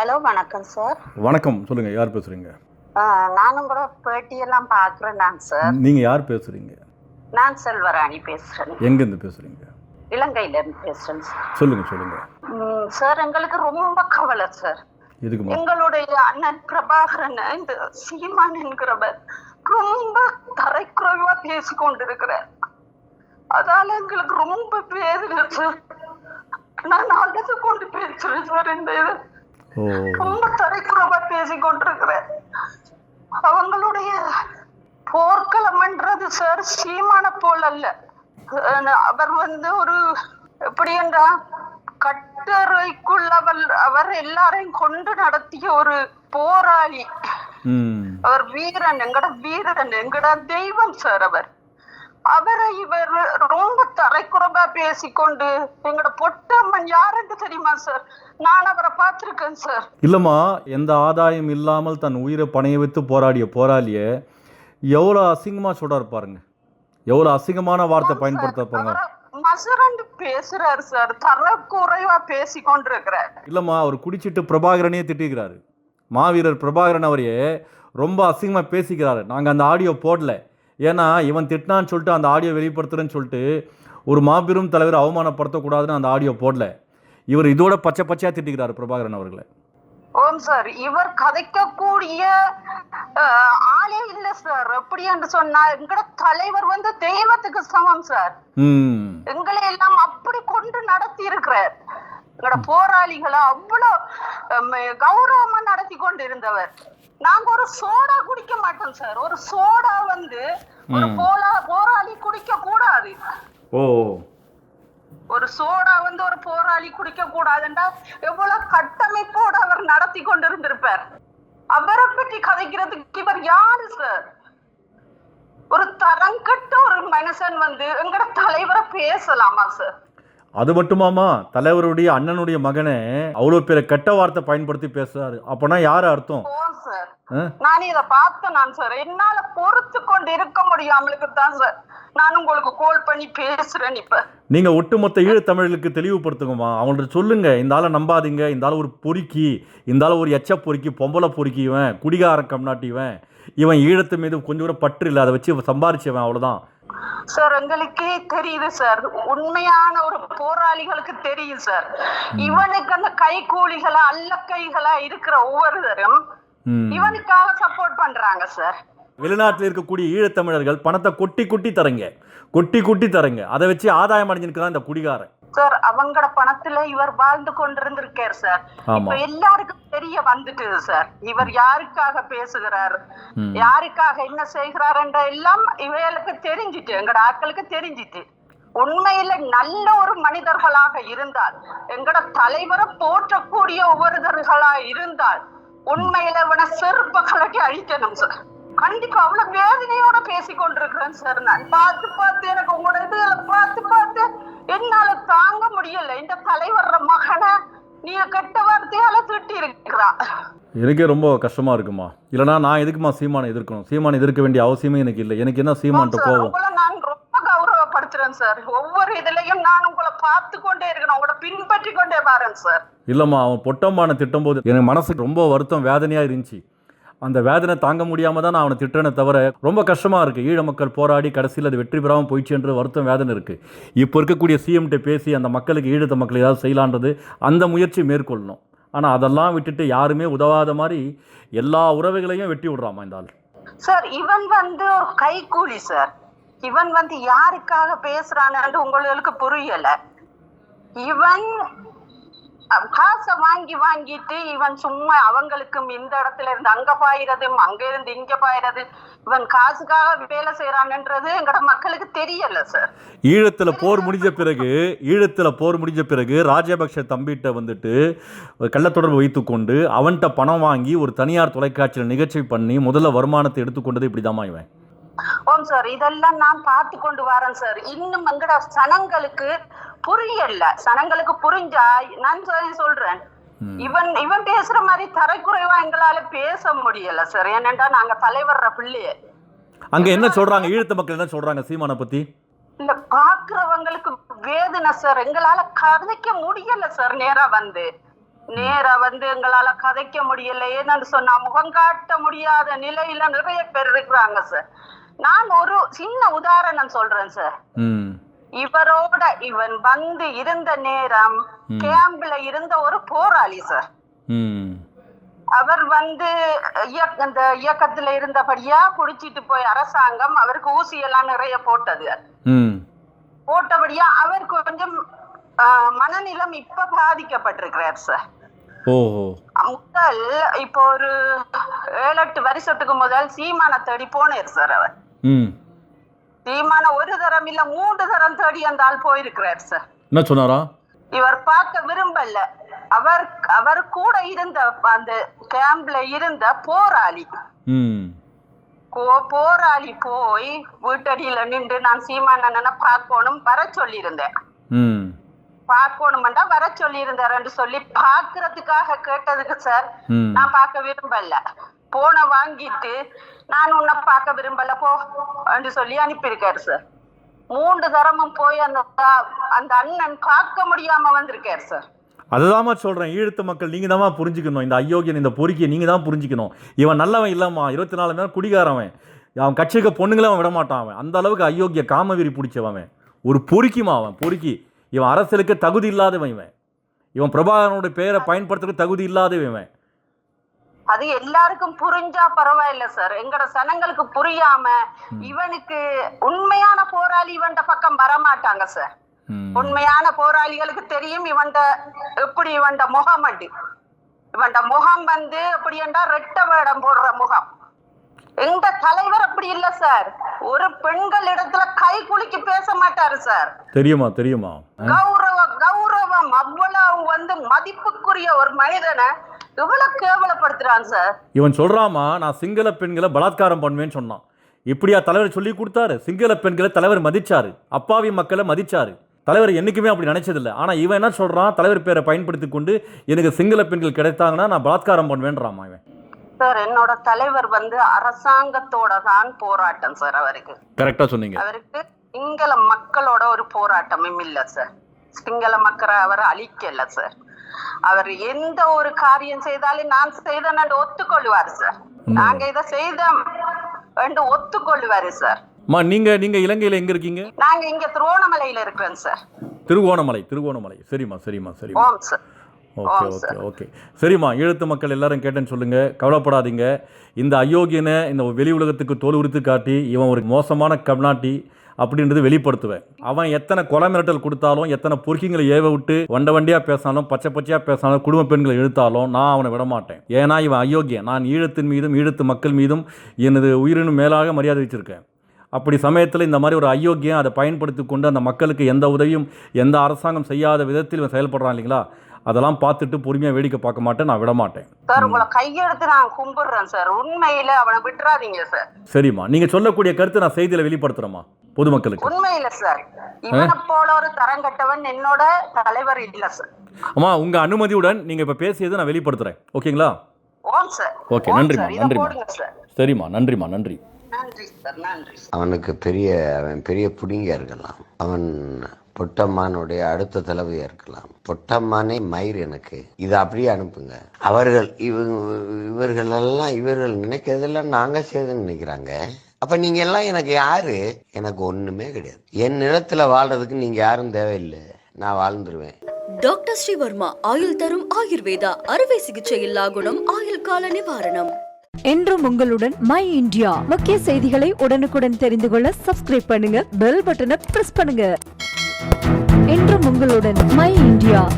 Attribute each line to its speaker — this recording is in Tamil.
Speaker 1: ஹலோ வணக்கம் சார்.
Speaker 2: வணக்கம். சொல்லுங்க யார் பேசுறீங்க?
Speaker 1: நானும் கூட பேட்டியெல்லாம் பார்க்குறேன் நான் சார்.
Speaker 2: நீங்க யார் பேசுறீங்க?
Speaker 1: நான் செல்வராணி பேசுகிறேன்
Speaker 2: எங்க இருந்து பேசுறீங்க?
Speaker 1: இலங்கையில இருந்து பேசுகிறேன் சார்.
Speaker 2: சொல்லுங்க சொல்லுங்க.
Speaker 1: சார் எங்களுக்கு ரொம்ப கவலை சார்.
Speaker 2: எதுக்குமா
Speaker 1: எங்களுடைய அண்ணன் பிரபாகரன் இந்த சீமான் என்கிறவர் ரொம்ப தரைக்குறைவா பேசி கொண்டிருக்கிறார் அதால எங்களுக்கு ரொம்ப வேதனை சார். நான் அழுது கொண்டு பேசுறேன் சார் இந்த இது ரொம்ப தரைக்குறவா பேசி கொண்டிருக்கிறேன் அவங்களுடைய போர்க்களம்ன்றது சார் சீமான போல் அல்ல அவர் வந்து ஒரு எப்படி என்றா கட்டறைக்குள் அவர் அவர் எல்லாரையும் கொண்டு நடத்திய ஒரு போராளி. அவர் வீரன் எங்கட வீரன் எங்கட தெய்வம் சார் அவர். அவரை இவர் ரொம்ப தரைக்குறவா பேசிக்கொண்டு எங்கட பொட்டம்மன் யாருன்னு தெரியுமா சார்? நான் அவரை பார்த்திருக்கேன் சார்.
Speaker 2: இல்லைம்மா எந்த ஆதாயம் இல்லாமல் தன் உயிரை பணைய வைத்து போராடிய போராளிய எவ்வளோ அசிங்கமாக சொல்றாரு பாருங்க. எவ்வளோ அசிங்கமான வார்த்தை பயன்படுத்த பாருங்க.
Speaker 1: மசுரண்டு பேசுறாரு சார். தரக்குறைவா பேசி கொண்டிருக்கிறார்
Speaker 2: இல்லைம்மா அவர் குடிச்சிட்டு பிரபாகரனே திட்டிக்கிறாரு மாவீரர் பிரபாகரன் அவரையே ரொம்ப அசிங்கமாக பேசிக்கிறாரு. நாங்கள் அந்த ஆடியோ போடல. ஏன்னா இவன் திட்டினான்னு சொல்லிட்டு அந்த ஆடியோ வெளிப்படுத்துறேன்னு சொல்லிட்டு ஒரு மாபெரும் தலைவர் அவமானப்படுத்தக்கூடாதுன்னு அந்த ஆடியோ போடல. இவர் இதோட பச்சை பச்சையாக திட்டிக்கிறாரு பிரபாகரன் அவர்களை.
Speaker 1: ஓம் சார் இவர் கதைக்கக்கூடிய ஆளே இல்ல சார். எப்படி என்று சொன்னா எங்கட தலைவர் வந்து தெய்வத்துக்கு சமம் சார். எங்களை எல்லாம் அப்படி கொண்டு நடத்தி இருக்கிறார் எங்கட போராளிகளை அவ்வளவு கௌரவமா நடத்தி கொண்டு இருந்தவர் நாங்க ஒரு சோடா குடிக்க மாட்டோம் சார் ஒரு சோடா வந்து ஒரு. போலா போராளி குடிக்க கூடாது.
Speaker 2: ஓ
Speaker 1: ஒரு சோடா வந்து ஒரு போராளி குடிக்க கூடாதுன்றா எவ்வளவு கட்டமைப்போடு அவர் நடத்தி கொண்டிருந்திருப்பார். அவரை பற்றி கதைக்கிறதுக்கு இவர் யாரு சார் ஒரு தரங்கட்ட ஒரு மனுஷன் வந்து எங்கட தலைவரை பேசலாமா சார்
Speaker 2: அது மட்டுமாமா தலைவருடைய அண்ணனுடைய மகனை அவ்வளோ பேரை கெட்ட வார்த்தை பயன்படுத்தி பேசுறாரு. அப்போனா யார் அர்த்தம்?
Speaker 1: நான் இத பார்த்தேன் நான் சார். என்னால பொறுத்து கொண்டு இருக்க முடியாமலுக்கு தான் சார். நான் உங்களுக்கு கால் பண்ணி பேசுறேன் இப்ப.
Speaker 2: நீங்கள் ஒட்டுமொத்த ஈழத்தமிழர்களுக்கு தெளிவுபடுத்துங்கம்மா. அவங்கள்ட்ட சொல்லுங்க. இந்த ஆளை நம்பாதீங்க. இந்த ஆள் ஒரு பொறுக்கி. இந்த ஆள் ஒரு எச்ச பொறுக்கி பொம்பளை பொறுக்கி இவன் குடிகார கம்நாட்டி இவன். ஈழத்து மீது கொஞ்சம் கூட பற்று இல்லை. அதை வச்சு சம்பாரிச்சவன் அவ்வளோதான்
Speaker 1: சார் எங்களுக்கே தெரியுது சார். உண்மையான ஒரு போராளிகளுக்கு தெரியும் சார். இவனுக்கு அந்த கை கூலிகளா அல்ல கைகளா இருக்கிற ஒவ்வொருத்தரும்
Speaker 2: ம்.
Speaker 1: இவனுக்காக சப்போர்ட் பண்றாங்க சார்
Speaker 2: வெளிநாட்டில் இருக்கக்கூடிய ஈழத்தமிழர்கள் பணத்தை கொட்டி கொட்டி தரங்க. கொட்டி கொட்டி தரங்க. அதை வச்சு ஆதாயம் அடைஞ்சிருக்கிறான் இந்த குடிகாரன்?
Speaker 1: சார் அவங்கட பணத்துல இவர் வாழ்ந்து கொண்டிருந்திருக்கார் சார். இப்ப எல்லாருக்கும் தெரிய வந்துட்டு சார் இவர் யாருக்காக பேசுகிறார். யாருக்காக என்ன செய்கிறாருன்ற எல்லாம் இவைகளுக்கு தெரிஞ்சிட்டு எங்கட ஆட்களுக்கு தெரிஞ்சிட்டு. உண்மையில நல்ல ஒரு மனிதர்களாக இருந்தால் எங்கட தலைவரை போற்றக்கூடிய ஒவ்வொருத்தர்களா இருந்தால் உண்மையில இவனை செருப்ப கலட்டி அழிக்கணும் சார் கண்டிப்பா அவ்வளவு வேதனையோட பேசி கொண்டிருக்கிறேன் சார் நான். பார்த்து பார்த்து எனக்கு உங்களோட இதுகளை பார்த்து பார்த்து என்னால தாங்க முடியல. இந்த தலைவர் மகனை நீங்க கெட்ட வார்த்தையால திட்டி இருக்கிறா
Speaker 2: எனக்கே ரொம்ப கஷ்டமா இருக்குமா? இல்லைனா நான் எதுக்குமா சீமானை எதிர்க்கணும்? சீமானை எதிர்க்க வேண்டிய அவசியமே எனக்கு இல்லை. எனக்கு என்ன சீமான்ட்ட கோவம்
Speaker 1: நான் ரொம்ப கௌரவப்படுத்துறேன் சார் ஒவ்வொரு இதுலயும் நான் உங்களை பார்த்து கொண்டே இருக்கணும். உங்களை பின்பற்றி கொண்டே வரேன் சார்
Speaker 2: இல்லைம்மா அவன் பொட்டம்மான திட்டும்போது எனக்கு மனசுக்கு ரொம்ப வருத்தம் வேதனையாக இருந்துச்சு. அந்த வேதனை தாங்க முடியாமல் தான் நான் அவனை திட்டனை தவிர ரொம்ப கஷ்டமாக இருக்குது ஈழ மக்கள் போராடி கடைசியில் அது வெற்றி பெறாமல் போயிடுச்சு என்று வருத்தம் வேதனை இருக்குது இப்போ இருக்கக்கூடிய சிஎம்கிட்ட பேசி அந்த மக்களுக்கு ஈழத்த மக்கள் ஏதாவது செய்யலான்றது அந்த முயற்சி மேற்கொள்ளணும். ஆனால் அதெல்லாம் விட்டுட்டு யாருமே உதவாத மாதிரி எல்லா உறவுகளையும் வெட்டி விடுறாமா இந்த ஆள்?
Speaker 1: சார் இவன் வந்து ஒரு கைக்கூலி சார். இவன் வந்து யாருக்காக பேசுறான்னு உங்களுக்கு புரியல. இவன் காசை வாங்கி வாங்கிட்டு இவன் சும்மா அவங்களுக்கும் இந்த இடத்துல இருந்து அங்க பாயிறதும் அங்க இருந்து இங்க பாயிறது இவன் காசுக்காக வேலை செய்யறான்ன்றது எங்கட மக்களுக்கு தெரியல சார்
Speaker 2: ஈழத்தில் போர் முடிஞ்ச பிறகு ஈழத்தில் போர் முடிஞ்ச பிறகு ராஜபக்ஷ தம்பிகிட்ட வந்துட்டு கள்ளத்தொடர்பு வைத்துக்கொண்டு அவன்கிட்ட பணம் வாங்கி ஒரு தனியார் தொலைக்காட்சியில் நிகழ்ச்சி பண்ணி முதல்ல வருமானத்தை எடுத்துக்கொண்டது இப்படிதாம்மா இவன்?
Speaker 1: ஓம் சார் இதெல்லாம் நான் பார்த்து கொண்டு வரேன் சார். இன்னும் எங்கட சனங்களுக்கு புரியல. சனங்களுக்கு புரிஞ்சா நான் சொல்றேன். இவன் இவன் பேசுற மாதிரி தரைக்குறைவா எங்களால பேச முடியல சார். ஏனென்றா நாங்க தலைவர்ற பிள்ளைய.
Speaker 2: அங்கே என்ன சொல்கிறாங்க ஈழத்த மக்கள் என்ன சொல்கிறாங்க சீமானை பற்றி
Speaker 1: இல்ல பாக்குறவங்களுக்கு வேதனை சார். எங்களால கதைக்க முடியல சார். நேரா வந்து. நேரா வந்து எங்களால கதைக்க முடியல. ஏன்னு சொன்னா முகம் காட்ட முடியாத நிலையில நிறைய பேர் இருக்கிறாங்க சார். நான் ஒரு சின்ன உதாரணம் சொல்றேன் சார் இவரோட இவன் வந்து இருந்த நேரம். கேம்ப்ல இருந்த ஒரு போராளி சார் அவர் வந்து இந்த இயக்கத்துல இருந்தபடியா குடிச்சிட்டு போய் அரசாங்கம் அவருக்கு ஊசி எல்லாம் நிறைய போட்டது. போட்டபடியா அவர் கொஞ்சம் மனநிலம் இப்ப பாதிக்கப்பட்டிருக்கிறார் சார் முதல் இப்போ ஒரு ஏழு எட்டு வருஷத்துக்கு முதல் சீமான தேடி போனார் சார் அவர்.
Speaker 2: ம்.
Speaker 1: சீமான ஒரு தரம் இல்ல மூன்று தரம் தேடி அந்த ஆள் போயிருக்கிறார் சார்
Speaker 2: என்ன சொன்னாரா?
Speaker 1: இவர் பார்க்க விரும்பல. அவர் அவர் கூட இருந்த அந்த கேம்ப்ல இருந்த போராளி. போராளி போய் வீட்டடியில நின்று நான் சீமானண்ணனை பார்க்கணும் வர சொல்லியிருந்தேன்.
Speaker 2: ம்.
Speaker 1: பார்க்கணுமெண்டா வர சொல்லியிருந்தாருன்னு சொல்லி பார்க்கறதுக்காக கேட்டதுக்கு சார் நான் பார்க்க விரும்பல. போன வாங்கிட்டு நான் உன்னை பார்க்க விரும்பல போ அப்படின்னு சொல்லி அனுப்பியிருக்காரு சார் மூன்று தரமும் போய் அந்த அந்த அண்ணன் பார்க்க முடியாம வந்திருக்காரு சார்
Speaker 2: அதுதாம்மா சொல்கிறேன் ஈழத்து மக்கள் நீங்கள் தான் புரிஞ்சுக்கணும். இந்த அயோக்கியன் இந்த பொறுக்கியை நீங்கள் தான் புரிஞ்சுக்கணும். இவன் நல்லவன் இல்லைம்மா. இருபத்தி நாலு நேரம் குடிகாரவன். அவன் கட்சிக்கு பொண்ணுங்களே அவன் விட மாட்டான் அவன். அந்த அளவுக்கு அயோக்கிய காமவெறி பிடிச்சவன் ஒரு பொறுக்கிமா அவன். பொறுக்கி. இவன் அரசியலுக்கு தகுதி இல்லாதவன் இவன். இவன் பிரபாகரனுடைய பெயரை பயன்படுத்துறதுக்கு தகுதி இல்லாதவன் இவன்.
Speaker 1: அது எல்லாருக்கும் புரிஞ்சா பரவாயில்ல சார் எங்கட சனங்களுக்கு புரியாம இவனுக்கு உண்மையான போராளி இவன்ட பக்கம் வரமாட்டாங்க சார். உண்மையான போராளிகளுக்கு தெரியும் இவன்ட எப்படி இவன்ட முகம் அண்டு இவன்ட முகம் வந்து எப்படி என்றா ரெட்ட வேடம் போடுற முகம். எங்க தலைவர் அப்படி இல்ல சார் ஒரு பெண்கள் இடத்துல கை குலுக்கி பேச மாட்டாரு சார்
Speaker 2: தெரியுமா தெரியுமா?
Speaker 1: கௌரவ கௌரவம் அவ்வளவு வந்து மதிப்புக்குரிய ஒரு மனிதனை இவ்வளவு கேவலப்படுத்துறான் சார்
Speaker 2: இவன் சொல்கிறாமா நான் சிங்கள பெண்களை பலாத்காரம் பண்ணுவேன்னு சொன்னான். இப்படியா தலைவர் சொல்லி கொடுத்தாரு? சிங்கள பெண்களை தலைவர் மதிச்சாரு. அப்பாவி மக்களை மதிச்சாரு. தலைவர் என்னைக்குமே அப்படி நினைச்சதில்லை. ஆனால் இவன் என்ன சொல்கிறான் தலைவர் பேரை பயன்படுத்தி கொண்டு எனக்கு சிங்கள பெண்கள் கிடைத்தாங்கன்னா நான் பலாத்காரம் பண்ணுவேன்றாமா இவன்?
Speaker 1: சார் என்னோட தலைவர் வந்து அரசாங்கத்தோட தான் போராட்டம் சார் அவருக்கு.
Speaker 2: கரெக்டாக சொன்னீங்க.
Speaker 1: அவருக்கு சிங்கள மக்களோட ஒரு போராட்டமும் இல்ல சார் சிங்கள மக்களை அவர் அழிக்கல சார் அவர் எந்த ஒரு காரியம் செய்தாலும் நான் செய்தேன் ஒத்துக்கொள்வாரு சார் நாங்க இதை செய்தோம் என்று ஒத்துக்கொள்வாரு சார்
Speaker 2: அம்மா நீங்கள் நீங்கள் இலங்கையில் எங்கே இருக்கீங்க?
Speaker 1: நாங்க இங்க திருவோணமலையில இருக்கிறோம் சார்
Speaker 2: திருகோணமலை திருகோணமலை சரிம்மா சரிம்மா சரிம்மா.
Speaker 1: ஓம் சார்
Speaker 2: ஓகே ஓகே.
Speaker 3: ஓகே. சரிம்மா ஈழத்து மக்கள் எல்லாரும் கேட்டேன்னு சொல்லுங்கள் கவலைப்படாதீங்க. இந்த அயோக்கியனை இந்த வெளி உலகத்துக்கு தோல் உரித்து காட்டி இவன் ஒரு மோசமான கம்நாட்டி அப்படின்றது வெளிப்படுத்துவேன். அவன் எத்தனை கொலை மிரட்டல் கொடுத்தாலும் எத்தனை பொறுக்கிங்களை ஏவ விட்டு வண்ட வண்டியாக பேசினாலும் பச்சை பச்சையாக பேசினாலும் குடும்ப பெண்களை இழுத்தாலும் நான் அவனை விட மாட்டேன் ஏன்னா இவன் அயோக்கியன். நான் ஈழத்தின் மீதும் ஈழத்து மக்கள் மீதும் எனது உயிரினும் மேலாக மரியாதை வச்சிருக்கேன். அப்படி சமயத்தில் இந்த மாதிரி ஒரு அயோக்கியம் அதை பயன்படுத்தி கொண்டு அந்த மக்களுக்கு எந்த உதவியும் எந்த அரசாங்கம் செய்யாத விதத்தில் இவன் செயல்படுறான் இல்லைங்களா? அதெல்லாம் பார்த்துட்டு பொறுமையாக வேடிக்கை பார்க்க மாட்டேன். நான் விட மாட்டேன்
Speaker 1: சார் உங்களை கையெடுத்து நான் கும்பிடுறேன் சார். உண்மையில அவனை விட்டுறாதீங்க சார்.
Speaker 2: சரிம்மா. நீங்கள் சொல்லக்கூடிய கருத்தை நான் செய்தியில் வெளிப்படுத்துகிறேம்மா பொதுமக்களுக்கு.
Speaker 1: உண்மையில சார் இவனை போல ஒரு தரங்கட்டவன் என்னோட தலைவர் இல்ல சார்
Speaker 2: அம்மா உங்கள் அனுமதியுடன் நீங்கள் இப்போ பேசியதை நான் வெளிப்படுத்துகிறேன் ஓகேங்களா?
Speaker 1: ஓம் சார்
Speaker 2: ஓகே.
Speaker 1: போடுங்க சார்
Speaker 2: சரிம்மா நன்றிம்மா நன்றி.
Speaker 1: நன்றி சார் நன்றி சார்.
Speaker 4: அவனுக்கு பெரிய அவன் பெரிய புடிங்க இருக்கலாம். அவன் பொட்டம்மானுடைய அடுத்த தலைவையா இருக்கலாம். பொட்டம்மானே மயிர் எனக்கு. இதை அப்படியே அனுப்புங்க. அவர்கள் இவங்க இவர்கள் எல்லாம் இவர்கள் நினைக்கிறதெல்லாம் நாங்க செய்துன்னு நினைக்கிறாங்க. அப்ப நீங்க எல்லாம் எனக்கு யாரு? எனக்கு ஒண்ணுமே கிடையாது. என் நிலத்துல வாழ்றதுக்கு நீங்க யாரும் தேவையில்லை. நான் வாழ்ந்துருவேன்.
Speaker 5: டாக்டர் ஸ்ரீவர்மா ஆயுள் தரும் ஆயுர்வேதா அறுவை சிகிச்சை இல்லா குணம் ஆயுள் கால நிவாரணம்.
Speaker 6: என்றும் உங்களுடன் மை இந்தியா. முக்கிய செய்திகளை உடனுக்குடன் தெரிந்து கொள்ள சப்ஸ்கிரைப் பண்ணுங்க பெல் பட்டனை பிரஸ் பண்ணுங்க. என்றும் உங்களுடன் மை இந்தியா.